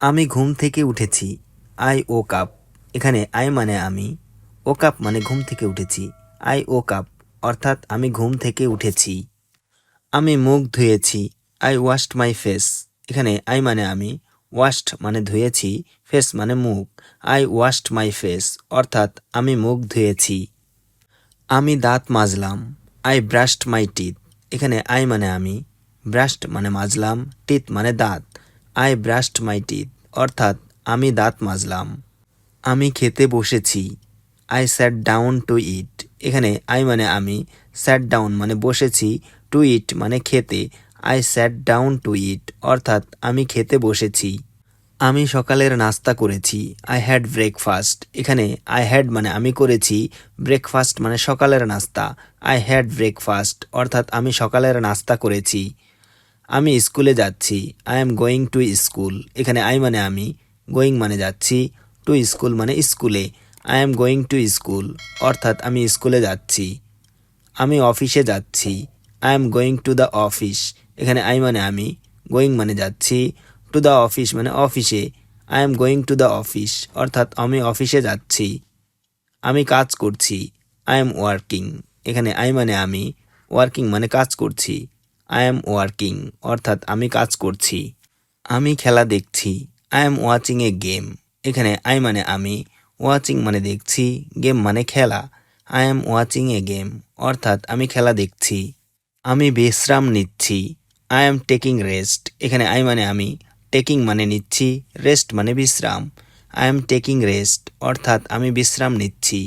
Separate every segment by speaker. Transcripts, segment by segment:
Speaker 1: আমি ঘুম থেকে উঠেছি। I woke up. এখানে আই মানে আমি, ও কাপ মানে ঘুম থেকে উঠেছি। আই ও কাপ, অর্থাৎ আমি ঘুম থেকে উঠেছি। আমি মুখ ধুয়েছি। I washed my face. এখানে আই মানে আমি, ওয়াশড মানে ধুয়েছি, ফেস মানে মুখ। আই ওয়াশড মাই ফেস, অর্থাৎ আমি মুখ ধুয়েছি। আমি দাঁত মাজলাম। I brushed my teeth. এখানে আই মানে আমি, ব্রাশড মানে মাজলাম, টিথ মানে দাঁত। আই ব্রাশড মাই টিথ অর্থাৎ, আমি দাঁত মাজলাম। আমি খেতে বসেছি। I sat down to eat এখানে আই মানে আমি স্যাট ডাউন মানে বসেছি টু ইট মানে খেতে। I sat down to eat অর্থাৎ, আমি খেতে বসেছি। আমি সকালের নাস্তা করেছি। আই হ্যাড ব্রেকফাস্ট এখানে আই হ্যাড মানে আমি করেছি। ব্রেকফাস্ট মানে সকালের নাস্তা। আই হ্যাড ব্রেকফাস্ট অর্থাৎ, আমি সকালের নাস্তা করেছি। আমি স্কুলে যাচ্ছি। I am going to school এখানে আই মানে আমি গোয়িং মানে যাচ্ছি টু স্কুল মানে স্কুলে। I am going to school অর্থাৎ আমি স্কুলে যাচ্ছি। আমি অফিসে যাচ্ছি। I am going to the office এখানে আই মানে আমি গোয়িং মানে যাচ্ছি। টু দ্য অফিস মানে অফিসে। I am going to the office অর্থাৎ আমি অফিসে যাচ্ছি। আমি কাজ করছি। আই এম ওয়ার্কিং এখানে আই মানে আমি ওয়ার্কিং মানে কাজ করছি। আই এম ওয়ার্কিং অর্থাৎ আমি কাজ করছি, আমি খেলা দেখছি I am watching a game এখানে আই মানে আমি ওয়াচিং মানে দেখছি গেম মানে খেলা I am watching a game অর্থাৎ আমি খেলা দেখছি, আমি বিশ্রাম নিচ্ছি আই এম টেকিং রেস্ট এখানে আই মানে আমি টেকিং মানে নিচ্ছি রেস্ট মানে বিশ্রাম আই এম টেকিং রেস্ট অর্থাৎ আমি বিশ্রাম নিচ্ছি,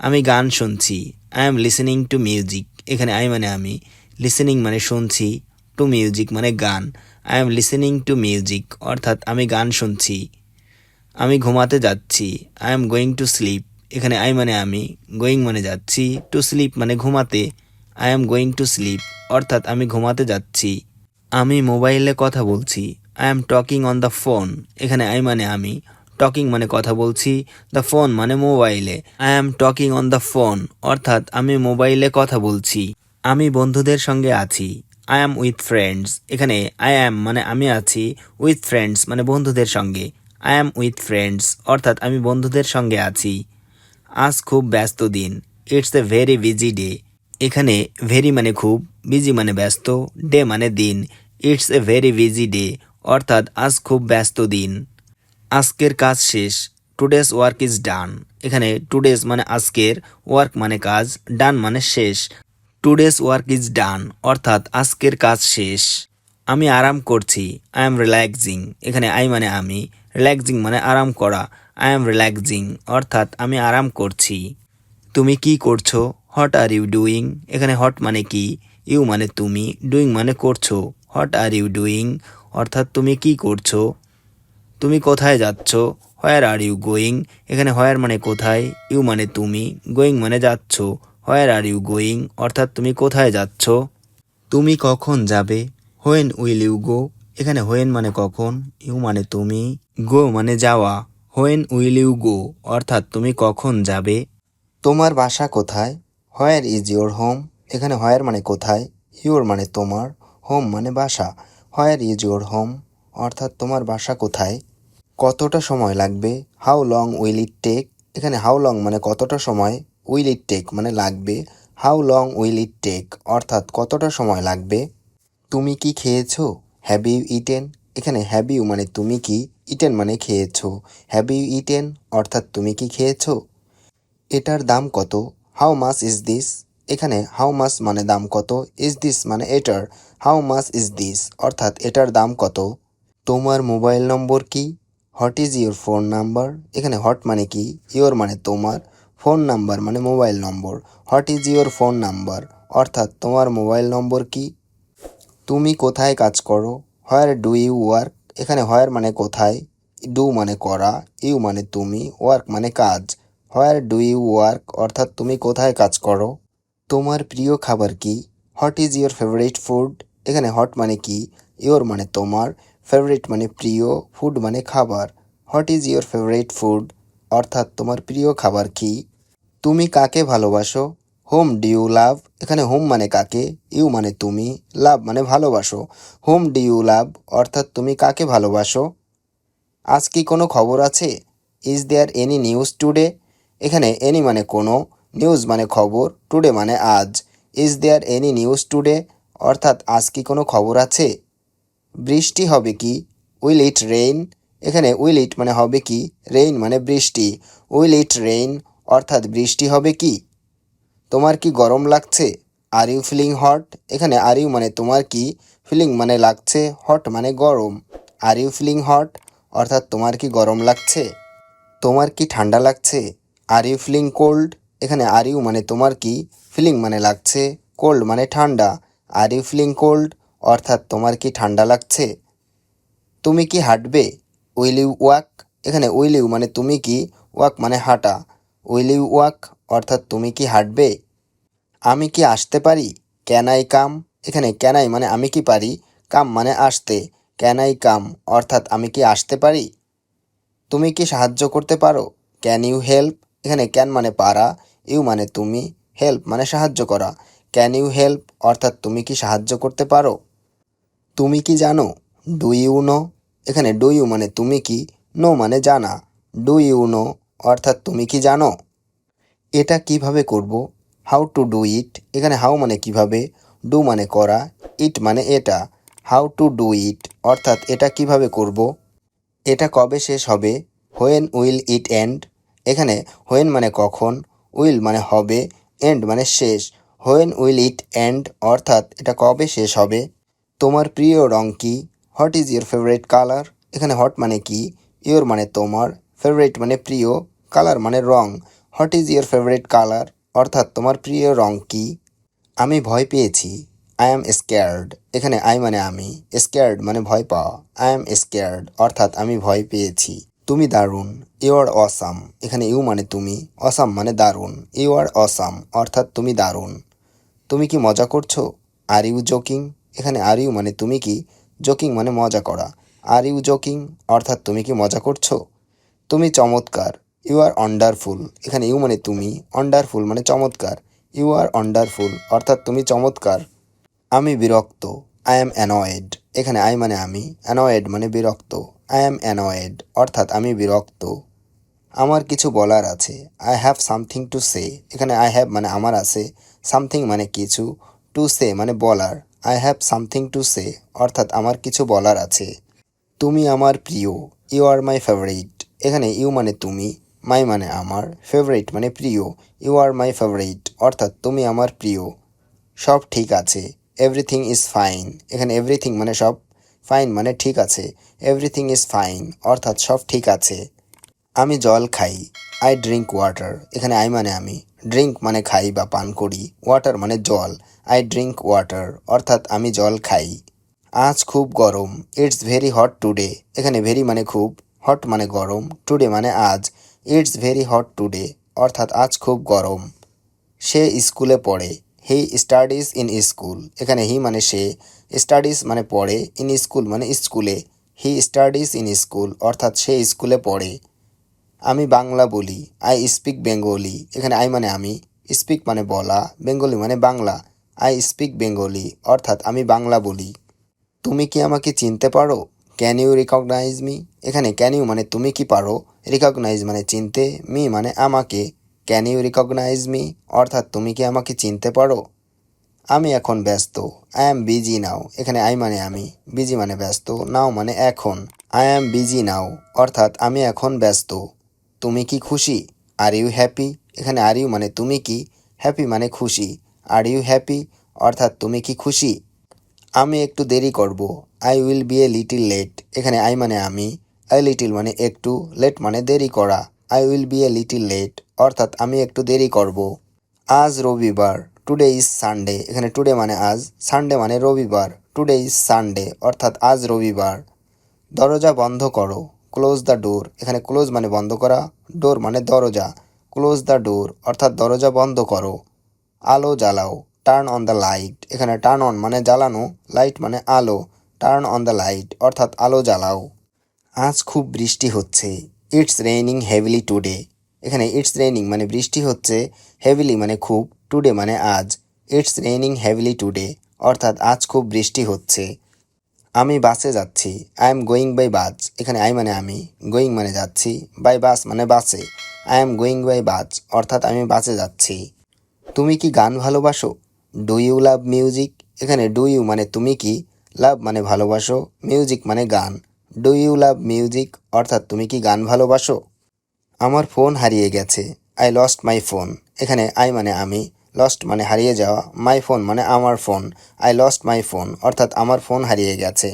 Speaker 1: আমি গান শুনছি I am listening to music এখানে আই মানে আমি লিসেনিং মানে শুনছি টু মিউজিক মানে গান। I am listening to music অর্থাৎ আমি গান শুনছি। আমি ঘুমাতে যাচ্ছি I am going to sleep এখানে আই মানে আমি গোয়িং মানে যাচ্ছি টু স্লিপ মানে ঘুমাতে। I am going to sleep অর্থাৎ আমি ঘুমাতে যাচ্ছি। আমি মোবাইলে কথা বলছি I am talking on the phone এখানে আই মানে আমি টকিং মানে কথা বলছি দ্য ফোন মানে মোবাইলে। I am talking on the phone অর্থাৎ আমি মোবাইলে কথা বলছি। আমি বন্ধুদের সঙ্গে আছি। আই অ্যাম উইথ ফ্রেন্ডস এখানে আই অ্যাম মানে আমি আছি উইথ ফ্রেন্ডস মানে বন্ধুদের সঙ্গে। আই অ্যাম উইথ ফ্রেন্ডস অর্থাৎ আমি বন্ধুদের সঙ্গে আছি। আজ খুব ব্যস্ত দিন। It's a very busy day এখানে ভেরি মানে খুব বিজি মানে ব্যস্ত ডে মানে দিন। It's a very busy day অর্থাৎ আজ খুব ব্যস্ত দিন। আজকের কাজ শেষ। টুডেস ওয়ার্ক ইজ ডান এখানে টুডেস মানে আজকের ওয়ার্ক মানে কাজ ডান মানে শেষ। টুডেস ওয়ার্ক ইজ ডান অর্থাৎ আজকের কাজ শেষ। আমি আরাম করছি। আই এম রিল্যাক্সিং এখানে আই মানে আমি। রিল্যাক্সিং মানে আরাম করা। আই এম রিল্যাক্সিং অর্থাৎ আমি আরাম করছি। তুমি কি করছ? হট আর ইউ ডুইং এখানে হট মানে কি? ইউ মানে তুমি। ডুইং মানে করছ। হট আর ইউ ডুইং অর্থাৎ তুমি কি করছ? তুমি কোথায় যাচ্ছ? হোয়ার আর ইউ গোয়িং এখানে হোয়ার মানে কোথায়? ইউ মানে তুমি। গোয়িং মানে যাচ্ছ। হোয়ার আর ইউ গোয়িং অর্থাৎ তুমি কোথায় যাচ্ছ? তুমি কখন যাবে? হোয়েন উইল ইউ গো এখানে হোয়েন মানে কখন? ইউ মানে তুমি। গো মানে যাওয়া। হোয়েন উইল ইউ গো অর্থাৎ তুমি কখন যাবে? তোমার বাসা কোথায়? হোয়ার ইজ ইউর হোম এখানে হোয়ার মানে কোথায়? ইউর মানে তোমার। হোম মানে বাসা। হোয়ার ইজ ইউর হোম অর্থাৎ তোমার বাসা কোথায়? কতটা সময় লাগবে? How long will it take এখানে হাউ লং মানে কতটা সময়? উইল ইট টেক মানে লাগবে? How long will it take অর্থাৎ কতটা সময় লাগবে? তুমি কি খেয়েছো? হ্যাভ ইউ ইটেন এখানে হ্যাভ ইউ মানে তুমি কি ইটেন মানে খেয়েছো। হ্যাভ ইউ ইটেন অর্থাৎ তুমি কি খেয়েছো? এটার দাম কত? হাউ মাস ইজ দিস এখানে হাউ মাস মানে দাম কত? ইজ দিস মানে এটার। হাউ মাস ইজ দিস অর্থাৎ এটার দাম কত? তোমার মোবাইল নম্বর কি? What is your phone number এখানে হট মানে কি? ইওর মানে তোমার। ফোন নাম্বার মানে mobile number. What is your phone number অর্থাৎ তোমার মোবাইল নম্বর কি? তুমি কোথায় কাজ করো? হোয়ার ডু ইউ ওয়ার্ক এখানে হোয়ার মানে কোথায়? ডু মানে করা? ইউ মানে তুমি? ওয়ার্ক মানে কাজ? হোয়ার ডু ইউ ওয়ার্ক অর্থাৎ তুমি কোথায় কাজ করো? তোমার প্রিয় খাবার কি? What is your favourite food এখানে হট মানে কি? ইয়োর মানে তোমার? ফেভারিট মানে প্রিয়? ফুড মানে খাবার? What is your favourite food অর্থাৎ তোমার প্রিয় খাবার কি? তুমি কাকে ভালোবাসো? হোম ডি ইউ লাভ এখানে হোম মানে কাকে? ইউ মানে তুমি। লাভ মানে ভালোবাসো। হোম ডি ইউ লাভ অর্থাৎ তুমি কাকে ভালোবাসো? আজ কি কোনো খবর আছে? Is there any news today এখানে এনি মানে কোনো নিউজ মানে খবর টুডে মানে আজ। Is there any news today অর্থাৎ আজ কি কোনো খবর আছে? বৃষ্টি হবে কি? উইল ইট রেইন এখানে উইল ইট মানে হবে কি? রেইন মানে বৃষ্টি। উইল ইট রেইন অর্থাৎ বৃষ্টি হবে কি? তোমার কি গরম লাগছে? আর ইউ ফিলিং হট এখানে আর ইউ মানে তোমার কি? ফিলিং মানে লাগছে হট মানে গরম। আর ইউ ফিলিং হট অর্থাৎ তোমার কি গরম লাগছে? তোমার কি ঠান্ডা লাগছে? আর ইউ ফিলিং কোল্ড এখানে আর ইউ মানে তোমার কি? ফিলিং মানে লাগছে কোল্ড মানে ঠান্ডা। আর ইউ ফিলিং কোল্ড অর্থাৎ তোমার কি ঠান্ডা লাগছে? তুমি কি হাঁটবে? উইল ইউ ওয়াক, এখানে উইল ইউ মানে তুমি কি, ওয়াক মানে হাঁটা। উইল ইউ ওয়াক অর্থাৎ তুমি কি হাঁটবে? আমি কি আসতে পারি? Can I come? এখানে ক্যান আই মানে আমি কি পারি? কাম মানে আসতে। ক্যান আই কাম অর্থাৎ আমি কি আসতে পারি? তুমি কি সাহায্য করতে পারো? Can you help? এখানে ক্যান মানে পারা, ইউ মানে তুমি, হেল্প মানে সাহায্য করা। ক্যান ইউ হেল্প অর্থাৎ তুমি কি সাহায্য করতে পারো? তুমি কি জানো? Do you know? এখানে ডু ইউ মানে তুমি কি নো মানে জানা। ডু ইউ নো অর্থাৎ তুমি কি জানো? এটা কীভাবে করব? হাউ টু ডু ইট এখানে হাউ মানে কীভাবে? ডু মানে করা ইট মানে এটা। হাউ টু ডু ইট অর্থাৎ এটা কীভাবে করব? এটা কবে শেষ হবে? হোয়েন উইল ইট এন্ড এখানে হোয়েন মানে কখন? উইল মানে হবে এন্ড মানে শেষ। হোয়েন উইল ইট এন্ড অর্থাৎ এটা কবে শেষ হবে? তোমার প্রিয় রং কি? What is your favourite colour এখানে হট মানে কি? ইয়োর মানে তোমার। ফেভারিট মানে প্রিয়। কালার মানে রং। What is your favourite colour অর্থাৎ তোমার প্রিয় রং কি? আমি ভয় পেয়েছি। আই অ্যাম স্কেয়ার্ড এখানে আই মানে আমি। স্কেয়ার্ড মানে ভয় পাওয়া। আই অ্যাম স্কেয়ার্ড অর্থাৎ আমি ভয় পেয়েছি। তুমি দারুণ। ইউ আর অসাম এখানে ইউ মানে তুমি। অসাম মানে দারুণ। ইউ আর অসাম অর্থাৎ তুমি দারুণ। তুমি কি মজা করছ? আর ইউ জোকিং এখানে আর ইউ মানে তুমি কি? জোকিং মানে মজা করা। Are you joking? অর্থাৎ তুমি কি মজা করছ? তুমি চমৎকার। You are wonderful. এখানে ইউ মানে তুমি, অন্ডারফুল মানে চমৎকার। ইউ আর অন্ডারফুল, অর্থাৎ তুমি চমৎকার। আমি বিরক্ত। I am annoyed. এখানে আই মানে আমি, অ্যানয়েড মানে বিরক্ত। আই অ্যাম অ্যানয়েড, অর্থাৎ আমি বিরক্ত। আমার কিছু বলার আছে। I have something to say. এখানে আই হ্যাভ মানে আমার আছে। সামথিং মানে কিছু। টু সে মানে বলার। I have something to say অর্থাৎ আমার কিছু বলার আছে। তুমি আমার প্রিয় ইউ আর মাই ফেভারিট এখানে ইউ মানে তুমি মাই মানে আমার ফেভারিট মানে প্রিয় ইউ আর মাই ফেভারিট অর্থাৎ তুমি আমার প্রিয়। সব ঠিক আছে এভরিথিং ইজ ফাইন এখানে এভরিথিং মানে সব ফাইন মানে ঠিক আছে এভরিথিং ইজ ফাইন অর্থাৎ সব ঠিক আছে। আমি জল খাই আই ড্রিঙ্ক ওয়াটার এখানে আই মানে আমি ড্রিঙ্ক মানে খাই বা পান করি ওয়াটার মানে জল। আই ড্রিঙ্ক ওয়াটার অর্থাৎ আমি জল খাই। আজ খুব গরম। ইটস ভেরি হট টুডে এখানে ভেরি মানে খুব হট মানে গরম। টুডে মানে আজ। ইটস ভেরি হট টুডে অর্থাৎ আজ খুব গরম। সে স্কুলে পড়ে। হি স্টাডিজ ইন স্কুল এখানে হি মানে সে। স্টাডিজ মানে পড়ে। ইন স্কুল মানে স্কুলে। হি স্টাডিজ ইন স্কুল অর্থাৎ সে স্কুলে পড়ে। আমি বাংলা বলি। আই স্পিক বেঙ্গলি এখানে আই মানে আমি। স্পিক মানে বলা। বেঙ্গলি মানে বাংলা। আই স্পিক বেঙ্গলি অর্থাৎ আমি বাংলা বলি। তুমি কি আমাকে চিনতে পারো? ক্যান ইউ রিকগনাইজ মি এখানে ক্যান ইউ মানে তুমি কি পারো? রিকগনাইজ মানে চিনতে মি মানে আমাকে। ক্যান ইউ রিকগনাইজ মি অর্থাৎ তুমি কি আমাকে চিনতে পারো? আমি এখন ব্যস্ত। আই অ্যাম বিজি নাও এখানে আই মানে আমি। বিজি মানে ব্যস্ত নাও মানে এখন। আই অ্যাম বিজি নাও অর্থাৎ আমি এখন ব্যস্ত। তুমি কি খুশি? আর ইউ হ্যাপি এখানে আর ইউ মানে তুমি কি? হ্যাপি মানে খুশি। আর ইউ হ্যাপি অর্থাৎ তুমি কি খুশি? আমি একটু দেরি করব। I will be a little late এখানে আই মানে আমি। আই লিটিল মানে একটু। লেট মানে দেরি করা। I will be a little late অর্থাৎ আমি একটু দেরি করব। আজ রবিবার। টুডে ইজ সানডে এখানে টুডে মানে আজ। সানডে মানে রবিবার। টুডে ইজ সানডে অর্থাৎ আজ রবিবার। দরজা বন্ধ করো। ক্লোজ দ্য ডোর এখানে ক্লোজ মানে বন্ধ করা। ডোর মানে দরজা। ক্লোজ দ্য ডোর অর্থাৎ দরজা বন্ধ করো। আলো জ্বালাও। টার্ন অন দ্য লাইট এখানে টার্ন অন মানে জ্বালানো লাইট মানে আলো। টার্ন অন দ্য লাইট অর্থাৎ আলো জ্বালাও। আজ খুব বৃষ্টি হচ্ছে। ইটস রেইনিং হেভিলি টুডে এখানে ইটস রেইনিং মানে বৃষ্টি হচ্ছে হেভিলি মানে খুব টুডে মানে আজ। ইটস রেইনিং হেভিলি টুডে অর্থাৎ আজ খুব বৃষ্টি হচ্ছে। আমি বাসে যাচ্ছি। I am going by bus এখানে আই মানে আমি। গোয়িং মানে যাচ্ছি। বাই বাস মানে বাসে। I am going by bus অর্থাৎ আমি বাসে যাচ্ছি। তুমি কি গান ভালোবাসো? ডু ইউ লাভ মিউজিক এখানে ডু ইউ মানে তুমি কি? লাভ মানে ভালোবাসো মিউজিক মানে গান। ডু ইউ লাভ মিউজিক অর্থাৎ তুমি কি গান ভালোবাসো? আমার ফোন হারিয়ে গেছে। আই লস্ট মাই ফোন এখানে আই মানে আমি লস্ট মানে হারিয়ে যাওয়া মাই ফোন মানে আমার phone I lost my phone অর্থাৎ আমার ফোন হারিয়ে গেছে।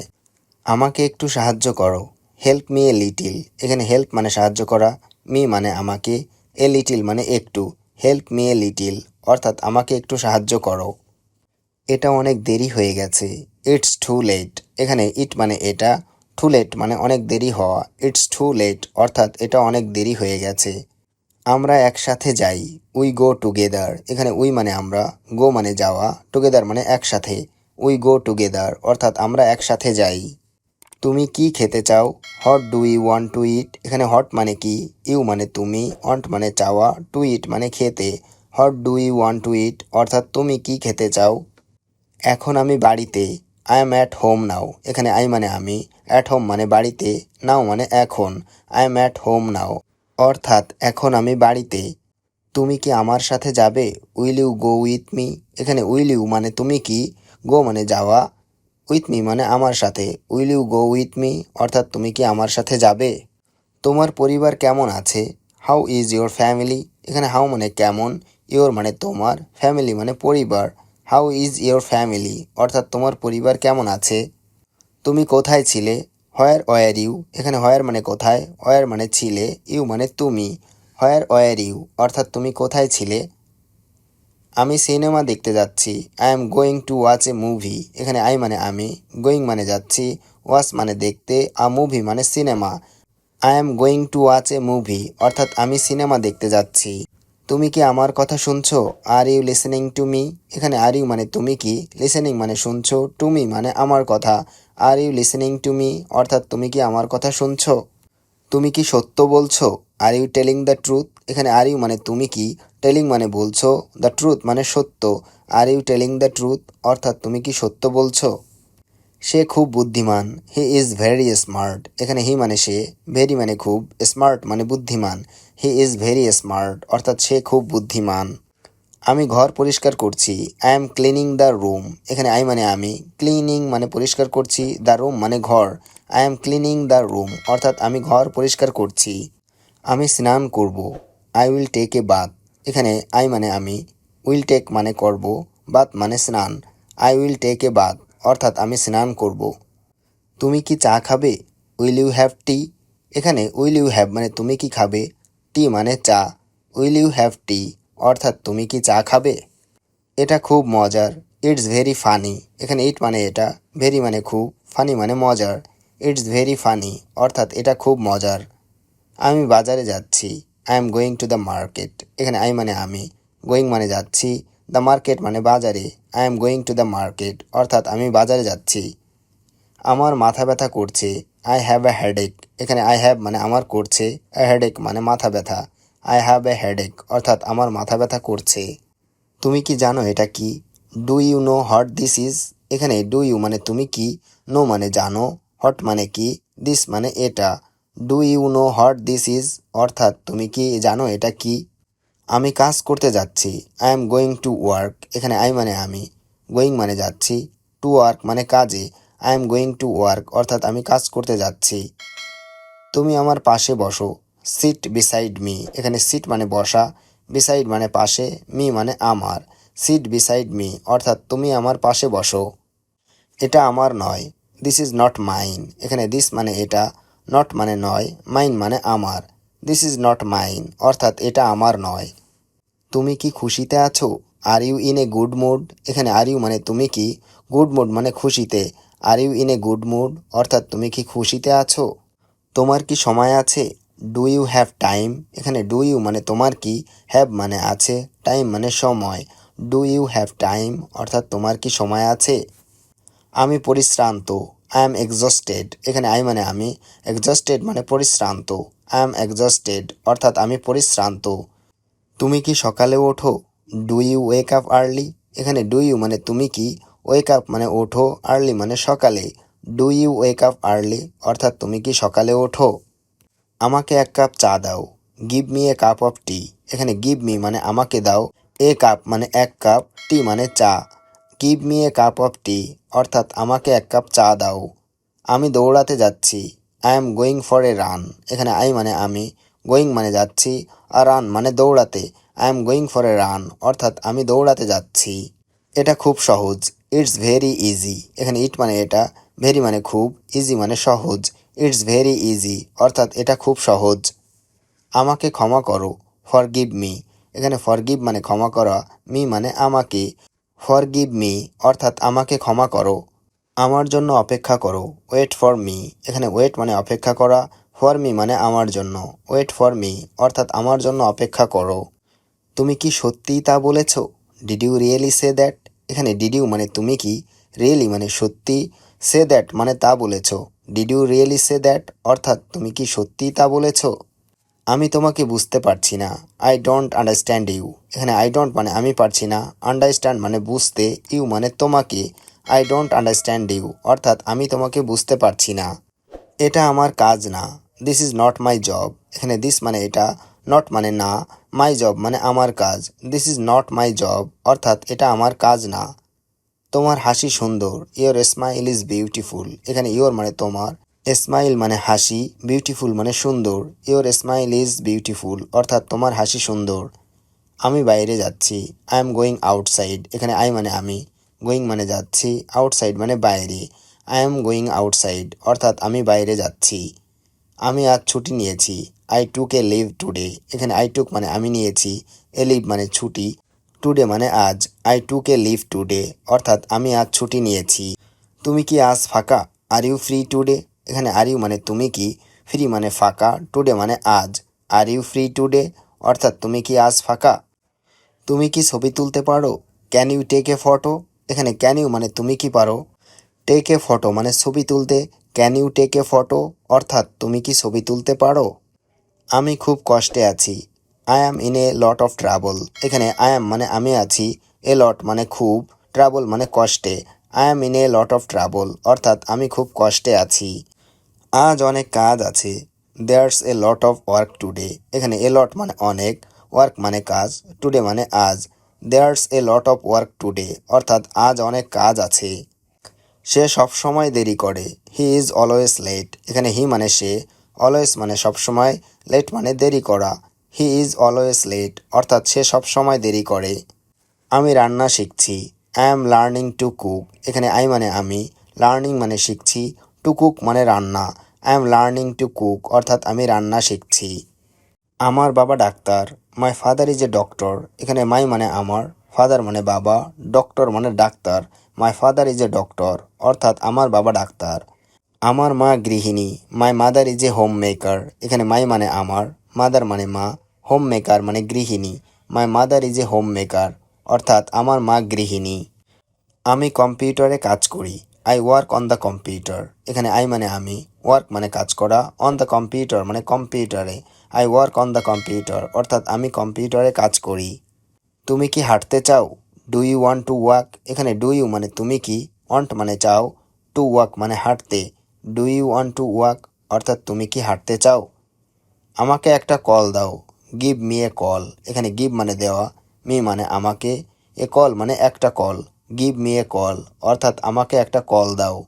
Speaker 1: আমাকে একটু সাহায্য করো। হেল্প মি এ লিটিল এখানে হেল্প মানে সাহায্য করা মি মানে আমাকে এ লিটিল মানে একটু। হেল্প মি এ লিটিল অর্থাৎ আমাকে একটু সাহায্য করো। এটা অনেক দেরি হয়ে গেছে। ইটস টু লেট এখানে ইট মানে এটা টু লেট মানে অনেক দেরি হওয়া। ইটস টু লেট অর্থাৎ এটা অনেক দেরি হয়ে গেছে। আমরা একসাথে যাই। উই গো টুগেদার এখানে উই মানে আমরা গো মানে যাওয়া। টুগেদার মানে একসাথে। উই গো টুগেদার অর্থাৎ আমরা একসাথে যাই। তুমি কি খেতে চাও? What do you want to eat এখানে হট মানে কি? ইউ মানে তুমি ওয়ান্ট মানে চাওয়া। টু ইট মানে খেতে। What do you want to eat অর্থাৎ তুমি কি খেতে চাও? এখন আমি বাড়িতে। I am at home now এখানে আই মানে আমি। অ্যাট হোম মানে বাড়িতে। নাও মানে এখন। I am at home now অর্থাৎ এখন আমি বাড়িতে। তুমি কি আমার সাথে যাবে? Will you go with me এখানে উইল ইউ মানে তুমি কি? গো মানে যাওয়া। উইথ মি মানে আমার সাথে। Will you go with me অর্থাৎ তুমি কি আমার সাথে যাবে? তোমার পরিবার কেমন আছে? হাউ ইজ ইয়োর ফ্যামিলি এখানে হাউ মানে কেমন? ইয়োর মানে তোমার, ফ্যামিলি মানে পরিবার। How is your family? অর্থাৎ তোমার পরিবার কেমন আছে? তুমি কোথায় ছিলে? Where were you? এখানে হোয়ার মানে কোথায়? ওয়ার মানে ছিলে, ইউ মানে তুমি। Where were you? অর্থাৎ তুমি কোথায় ছিলে? আমি সিনেমা দেখতে যাচ্ছি। I am going to watch a movie. এখানে আই মানে আমি, গোয়িং মানে যাচ্ছি। ওয়াচ মানে দেখতে, আ মুভি মানে cinema. I am going to watch a movie. অর্থাৎ আমি সিনেমা দেখতে যাচ্ছি। তুমি কি আমার কথা শুনছো? Are you listening to me এখানে আর ইউ মানে তুমি কি? লিসেনিং মানে শুনছো। টু মি মানে আমার কথা। Are you listening to me অর্থাৎ তুমি কি আমার কথা শুনছো? তুমি কি সত্য বলছো? Are you telling the truth এখানে আর ইউ মানে তুমি কি? টেলিং মানে বলছো। দ্য ট্রুথ মানে সত্য। Are you telling the truth অর্থাৎ তুমি কি সত্য বলছো? সে খুব বুদ্ধিমান। হি ইজ ভেরি স্মার্ট এখানে হি মানে সে। ভেরি মানে খুব স্মার্ট মানে বুদ্ধিমান। হি ইজ ভেরি স্মার্ট, অর্থাৎ সে খুব বুদ্ধিমান। আমি ঘর পরিষ্কার করছি, I am cleaning the room. এখানে আই মানে আমি, ক্লিনিং মানে পরিষ্কার করছি, দ্য রুম মানে ঘর। I am cleaning the room, অর্থাৎ আমি ঘর পরিষ্কার করছি। আমি স্নান করব, I will take a bath. এখানে আই মানে আমি, উইল টেক মানে করব, বাথ মানে স্নান। I will take a bath, অর্থাৎ আমি স্নান করব। তুমি কি চা খাবে? Will you have tea? এখানে উইল ইউ হ্যাভ মানে তুমি কি খাবে? টি মানে চা। Will you have tea? অর্থাৎ তুমি কি চা খাবে? এটা খুব মজার। It's very funny. এখানে ইট মানে এটা, ভেরি মানে খুব, ফানি মানে মজার। ইটস ভেরি ফানি, অর্থাৎ এটা খুব মজার। আমি বাজারে যাচ্ছি। I am going to the market. এখানে আই মানে আমি। গোয়িং মানে যাচ্ছি। দ্য মার্কেট মানে বাজারে। I am going to the market. অর্থাৎ আমি বাজারে যাচ্ছি। আমার মাথা ব্যথা করছে। আই হ্যাভ এ হেডেক এখানে আই হ্যাভ মানে আমার করছে। এ হেডেক মানে মাথা ব্যথা। আই হ্যাভ এ হেডেক অর্থাৎ আমার মাথা ব্যথা করছে। তুমি কি জানো এটা কি? Do you know what this is এখানে ডু ইউ মানে তুমি কি? নো মানে জানো। হট মানে কি? দিস মানে এটা। Do you know what this is অর্থাৎ তুমি কি জানো এটা কি? আমি কাজ করতে যাচ্ছি। I am going to work এখানে আই মানে আমি। গোয়িং মানে যাচ্ছি। টু ওয়ার্ক মানে কাজে। I am going to work অর্থাৎ আমি কাজ করতে যাচ্ছি। তুমি আমার পাশে বসো। সিট বিসাইড মি এখানে সিট মানে বসা বিসাইড মানে পাশে মি মানে আমার। সিট বিসাইড মি অর্থাৎ তুমি আমার পাশে বসো। এটা আমার নয়। দিস ইজ নট মাইন এখানে দিস মানে এটা নট মানে নয় মাইন মানে আমার। দিস ইজ নট মাইন অর্থাৎ এটা আমার নয়। তুমি কি খুশিতে আছো? Are you in a good mood এখানে আর ইউ মানে তুমি কি? গুড মুড মানে খুশিতে। Are you in a good mood অর্থাৎ তুমি কি খুশিতে আছো? তোমার কি সময় আছে? ডু ইউ হ্যাভ টাইম এখানে ডু ইউ মানে তোমার কি? হ্যাভ মানে আছে। টাইম মানে সময়। ডু ইউ হ্যাভ টাইম অর্থাৎ তোমার কি সময় আছে? আমি পরিশ্রান্ত। আই এম এক্সস্টেড এখানে আই মানে আমি। এক্সস্টেড মানে পরিশ্রান্ত। আই এম এক্সস্টেড অর্থাৎ আমি পরিশ্রান্ত। তুমি কি সকালে ওঠো? Do you wake up early এখানে ডু ইউ মানে তুমি কি? ওয়েক আপ মানে ওঠো আর্লি মানে সকালে do you wake up early অর্থাৎ তুমি কি সকালে ওঠো? আমাকে এক কাপ চা দাও। Give me a cup of tea এখানে গিভ মি মানে আমাকে দাও। এ কাপ মানে এক কাপ টি মানে চা। Give me a cup of tea অর্থাৎ আমাকে এক কাপ চা দাও। আমি দৌড়াতে যাচ্ছি। I am going for a run এখানে আই মানে আমি। গোয়িং মানে যাচ্ছি। আর রান মানে দৌড়াতে। I am going for a run অর্থাৎ আমি দৌড়াতে যাচ্ছি। এটা খুব সহজ। ইটস ভেরি ইজি এখানে ইট মানে এটা ভেরি মানে খুব ইজি মানে সহজ। ইটস ভেরি ইজি অর্থাৎ এটা খুব সহজ। আমাকে ক্ষমা করো ফর গিভ মি এখানে ফরগিভ মানে ক্ষমা করা মি মানে আমাকে। ফরগিভ মি অর্থাৎ আমাকে ক্ষমা করো। আমার জন্য অপেক্ষা করো ওয়েট ফর মি এখানে ওয়েট মানে অপেক্ষা করা ফর মি মানে আমার জন্য। ওয়েট ফর মি অর্থাৎ আমার জন্য অপেক্ষা করো। তুমি কি সত্যিই তা বলেছ? Did you really say that এখানে ডিড ইউ মানে তুমি কি? রিয়েলি মানে সত্যি সে দ্যাট মানে তা বলেছ। Did you really say that অর্থাৎ তুমি কি সত্যিই তা বলেছ? আমি তোমাকে বুঝতে পারছি না। আই ডোন্ট আন্ডারস্ট্যান্ড ইউ এখানে আই ডোন্ট মানে আমি পারছি না। আন্ডারস্ট্যান্ড মানে বুঝতে ইউ মানে তোমাকে। আই ডোন্ট আন্ডারস্ট্যান্ড ইউ অর্থাৎ আমি তোমাকে বুঝতে পারছি না। এটা আমার কাজ না। This is not my job এখানে দিস মানে এটা নট মানে না মাই জব মানে আমার কাজ। This is not my job অর্থাৎ এটা আমার কাজ না। তোমার হাসি সুন্দর ইয়োর স্মাইল ইজ বিউটিফুল এখানে ইয়োর মানে তোমার স্মাইল মানে হাসি বিউটিফুল মানে সুন্দর। ইয়োর স্মাইল ইজ বিউটিফুল অর্থাৎ তোমার হাসি সুন্দর। আমি বাইরে যাচ্ছি আই এম গোয়িং আউটসাইড এখানে আই মানে আমি গোয়িং মানে যাচ্ছি আউটসাইড মানে বাইরে। আই এম গোয়িং আউটসাইড অর্থাৎ আমি বাইরে যাচ্ছি। আমি আজ ছুটি নিয়েছি I took a leave today এখানে আই টুক মানে আমি নিয়েছি। এ লিভ মানে ছুটি। টুডে মানে আজ। I took a leave today অর্থাৎ আমি আজ ছুটি নিয়েছি। তুমি কি আজ ফাঁকা? আর ইউ ফ্রি টুডে এখানে আর ইউ মানে তুমি কি? ফ্রি মানে ফাঁকা। টুডে মানে আজ। আর ইউ ফ্রি টুডে অর্থাৎ তুমি কি আজ ফাঁকা? তুমি কি ছবি তুলতে পারো? Can you take a photo এখানে ক্যান ইউ মানে তুমি কি পারো? টেক এ ফটো মানে ছবি তুলতে। Can you take a photo অর্থাৎ তুমি কি ছবি তুলতে পারো? আমি খুব কষ্টে আছি। I am in a lot of trouble এখানে আই অ্যাম মানে আমি আছি। এ লট মানে খুব। ট্রাবল মানে কষ্টে। I am in a lot of trouble অর্থাৎ আমি খুব কষ্টে আছি। আজ অনেক কাজ আছে। There's a lot of work today এখানে এ লট মানে অনেক। ওয়ার্ক মানে কাজ। টুডে মানে আজ। There's a lot of work today অর্থাৎ আজ অনেক কাজ আছে। সে সব সময় দেরি করে। হি ইজ অলওয়েজ লেট এখানে হি মানে সে। অলওয়েজ মানে সব সময় লেট মানে দেরি করা। হি ইজ অলওয়েজ লেট অর্থাৎ সে সব সময় দেরি করে। আমি রান্না শিখছি। I am learning to cook এখানে আই মানে আমি। লার্নিং মানে শিখছি। টু কুক মানে রান্না। I am learning to cook অর্থাৎ আমি রান্না শিখছি। আমার বাবা doctor. My father is a doctor এখানে মাই মানে আমার। ফাদার মানে বাবা। ডক্টর মানে doctor. My father is a doctor অর্থাৎ আমার বাবা ডাক্তার। আমার মা গৃহিণী my mother is a homemaker এখানে মাই মানে আমার মাদার মানে মা হোম মেকার মানে গৃহিণী my mother is a homemaker অর্থাৎ আমার মা গৃহিণী। আমি কম্পিউটারে কাজ করি I work on the computer এখানে আই মানে আমি ওয়ার্ক মানে কাজ করা অন দ্য কম্পিউটার মানে কম্পিউটারে I work on the computer অর্থাৎ আমি কম্পিউটারে কাজ করি। তুমি কি হাঁটতে চাও? ডু ইউ ওয়ান্ট টু ওয়াক এখানে ডু ইউ মানে তুমি কি ওয়ান্ট মানে চাও টু ওয়াক মানে হাঁটতে। Do you want to walk অর্থাৎ তুমি কি হাঁটতে চাও? আমাকে একটা কল দাও। গিভ মি এ কল এখানে গিভ মানে দেওয়া। মি মানে আমাকে। এ কল মানে একটা call give me a call অর্থাৎ আমাকে একটা কল দাও।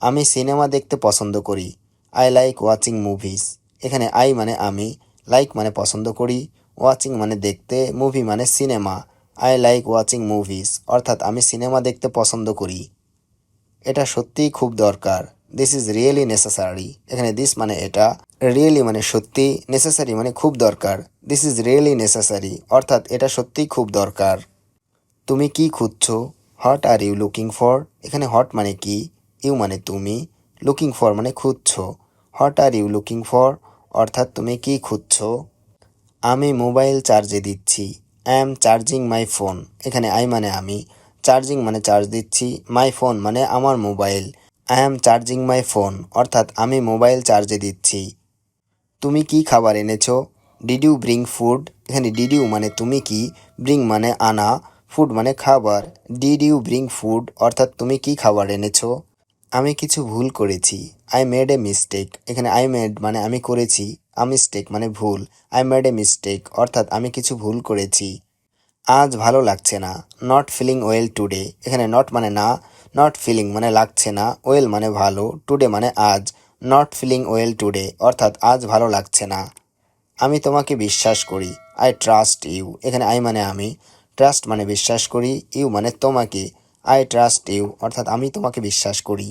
Speaker 1: আমি সিনেমা দেখতে পছন্দ করি। আই লাইক ওয়াচিং মুভিজ এখানে আই মানে আমি। লাইক মানে পছন্দ করি। ওয়াচিং মানে দেখতে। মুভি মানে cinema. I like watching movies অর্থাৎ আমি সিনেমা দেখতে পছন্দ করি। এটা সত্যিই খুব দরকার। দিস ইজ রিয়েলি নেসেসারি এখানে দিস মানে এটা রিয়েলি মানে সত্যি নেসেসারি মানে খুব দরকার। দিস ইজ রিয়েলি নেসেসারি অর্থাৎ এটা সত্যিই খুব দরকার। তুমি কি খুঁজছো? What are you looking for এখানে হট মানে কি? ইউ মানে তুমি লুকিং ফর মানে খুঁজছো। What are you looking for অর্থাৎ তুমি কি খুঁজছো? আমি মোবাইল চার্জে দিচ্ছি। I am charging my phone এখানে আই মানে আমি। চার্জিং মানে চার্জ দিচ্ছি। মাই ফোন মানে আমার mobile I am charging my phone অর্থাৎ আমি মোবাইল চার্জে দিচ্ছি। তুমি কি খাবার এনেছো? ডিড ইউ ব্রিং ফুড এখানে ডিড ইউ মানে তুমি কি? ব্রিং মানে আনা। ফুড মানে খাবার। ডিড ইউ ব্রিং ফুড অর্থাৎ তুমি কি খাবার এনেছো? আমি কিছু ভুল করেছি। আই মেড এ মিস্টেক এখানে আই মেড মানে আমি করেছি। আ মিস্টেক মানে ভুল। আই মেড এ মিস্টেক অর্থাৎ আমি কিছু ভুল করেছি। আজ ভালো লাগছে না। নট ফিলিং ওয়েল টুডে এখানে নট মানে না। নট ফিলিং মানে লাগছে না ওয়েল মানে ভালো টুডে মানে আজ। নট ফিলিং ওয়েল টুডে অর্থাৎ আজ ভালো লাগছে না। আমি তোমাকে বিশ্বাস করি আই ট্রাস্ট ইউ এখানে আই মানে আমি ট্রাস্ট মানে বিশ্বাস করি ইউ মানে তোমাকে। আই ট্রাস্ট ইউ অর্থাৎ আমি তোমাকে বিশ্বাস করি।